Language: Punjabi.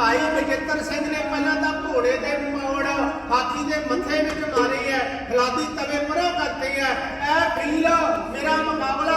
ਭਾਈ ਬਜਿੱਤਰ ਸਿੰਘ ਨੇ ਪਹਿਲਾਂ ਤਾਂ ਘੋੜੇ ਦੇ ਮੋੜ, ਹਾਥੀ ਦੇ ਮੱਥੇ ਵਿੱਚ ਮਾਰੀ ਹੈ, ਫਲਾਦੀ ਤਵੇ ਪਰਾਂ ਕਰਤੀ ਹੈ। ਐ ਫੀਲ ਮੇਰਾ ਮੁਕਾਬਲਾ